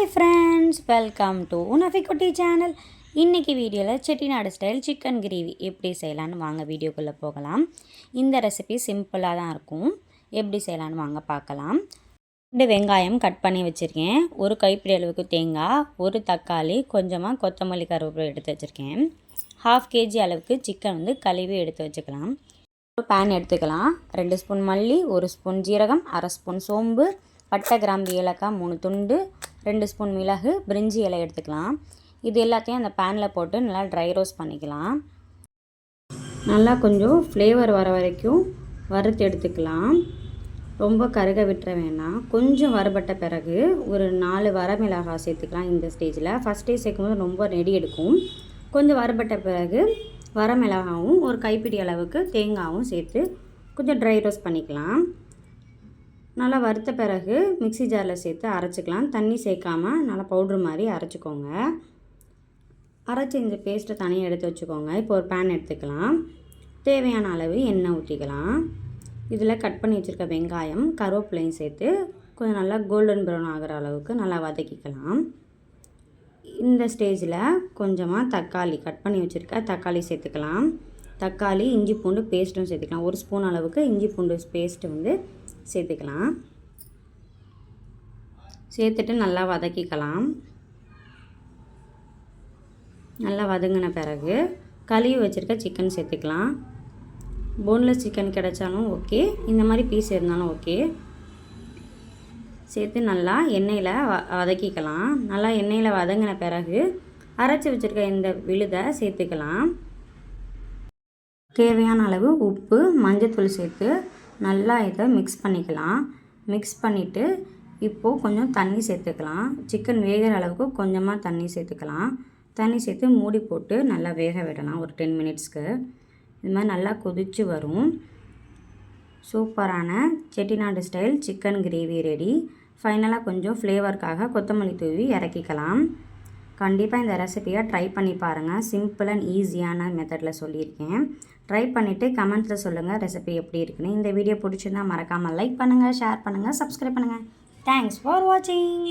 Hi friends welcome to உனஃபிகுட்டி channel இன்றைக்கி வீடியோவில் செட்டிநாடு ஸ்டைல் சிக்கன் கிரேவி எப்படி செய்யலான்னு வாங்க வீடியோக்குள்ளே போகலாம். இந்த ரெசிபி சிம்பிளாக தான் இருக்கும். எப்படி செய்யலான்னு வாங்க பார்க்கலாம். ரெண்டு வெங்காயம் கட் பண்ணி வச்சுருக்கேன். ஒரு கைப்பிடி அளவுக்கு தேங்காய் ஒரு தக்காளி கொஞ்சமாக கொத்தமல்லி கருவேப்பிலை எடுத்து வச்சுருக்கேன். ஹாஃப் கேஜி அளவுக்கு சிக்கன் வந்து கழுவி எடுத்து வச்சுக்கலாம். ஒரு பேன் எடுத்துக்கலாம். ரெண்டு ஸ்பூன் மல்லி ஒரு ஸ்பூன் ஜீரகம் அரை ஸ்பூன் சோம்பு பட்டை கிராம்பு ஏலக்காய் மூணு துண்டு ரெண்டு ஸ்பூன் மிளகு பிரிஞ்சி இலை எடுத்துக்கலாம். இது எல்லாத்தையும் அந்த பேனில் போட்டு நல்லா ட்ரை ரோஸ்ட் பண்ணிக்கலாம். நல்லா கொஞ்சம் ஃப்ளேவர் வர வரைக்கும் வறுத்து எடுத்துக்கலாம். ரொம்ப கருக விட்டுற வேணாம். கொஞ்சம் வறுபட்ட பிறகு ஒரு நாலு வரமிளகாய் சேர்த்துக்கலாம் இந்த ஸ்டேஜில் ஃபஸ்ட்டே சேர்க்கும்போது ரொம்ப நெடி எடுக்கும். கொஞ்சம் வறுபட்ட பிறகு வரமிளகாவும் ஒரு கைப்பிடி அளவுக்கு தேங்காயும் சேர்த்து கொஞ்சம் ட்ரை ரோஸ்ட் பண்ணிக்கலாம். நல்லா வறுத்த பிறகு மிக்சி ஜாரில் சேர்த்து அரைச்சிக்கலாம். தண்ணி சேர்க்காமல் நல்லா பவுட்ரு மாதிரி அரைச்சிக்கோங்க. அரைச்சி இந்த பேஸ்ட்டை தனியாக எடுத்து வச்சுக்கோங்க. இப்போ ஒரு பேன் எடுத்துக்கலாம். தேவையான அளவு எண்ணெய் ஊற்றிக்கலாம் இதில் கட் பண்ணி வச்சுருக்க வெங்காயம் கருவேப்பிலையும் சேர்த்து கொஞ்சம் நல்லா கோல்டன் ப்ரௌன் ஆகிற அளவுக்கு நல்லா வதக்கிக்கலாம். இந்த ஸ்டேஜில் கொஞ்சமாக தக்காளி கட் பண்ணி வச்சுருக்க தக்காளி சேர்த்துக்கலாம். தக்காளி இஞ்சி பூண்டு பேஸ்ட்டும் சேர்த்துக்கலாம். ஒரு ஸ்பூன் அளவுக்கு இஞ்சி பூண்டு பேஸ்ட்டு வந்து சேர்த்துக்கலாம். சேர்த்துட்டு நல்லா வதக்கிக்கலாம். நல்லா வதங்கின பிறகு கழுவி வச்சுருக்க சிக்கன் சேர்த்துக்கலாம். போன்லெஸ் சிக்கன் கிடைச்சாலும் ஓகே இந்த மாதிரி பீஸ் இருந்தாலும் ஓகே சேர்த்து நல்லா எண்ணெயில் வ வதக்கிக்கலாம். நல்லா எண்ணெயில் வதங்கின பிறகு அரைச்சி வச்சுருக்க இந்த விழுதை சேர்த்துக்கலாம். தேவையான அளவு உப்பு மஞ்சத்தூள் சேர்த்து நல்லா இதை மிக்ஸ் பண்ணிக்கலாம். மிக்ஸ் பண்ணிவிட்டு இப்போது கொஞ்சம் தண்ணி சேர்த்துக்கலாம். சிக்கன் வேகிற அளவுக்கு கொஞ்சமாக தண்ணி சேர்த்துக்கலாம். தண்ணி சேர்த்து மூடி போட்டு நல்லா வேக விடலாம். ஒரு டென் மினிட்ஸ்க்கு இது மாதிரி நல்லா கொதித்து வரும். சூப்பரான Chettinad style chicken gravy ready ஃபைனலாக கொஞ்சம் ஃப்ளேவருக்காக கொத்தமல்லி தூவி இறக்கிக்கலாம். கண்டிப்பாக இந்த ரெசிபியை ட்ரை பண்ணி பாருங்கள் சிம்பிள் அண்ட் ஈஸியான மெத்தடில் சொல்லியிருக்கேன். ட்ரை பண்ணிவிட்டு கமெண்ட்ஸில் சொல்லுங்கள் ரெசிபி எப்படி இருக்குன்னு. இந்த வீடியோ பிடிச்சிருந்தா மறக்காமல் லைக் பண்ணுங்கள் ஷேர் பண்ணுங்கள் சப்ஸ்கிரைப் பண்ணுங்கள் தேங்க்ஸ் ஃபார் வாட்சிங்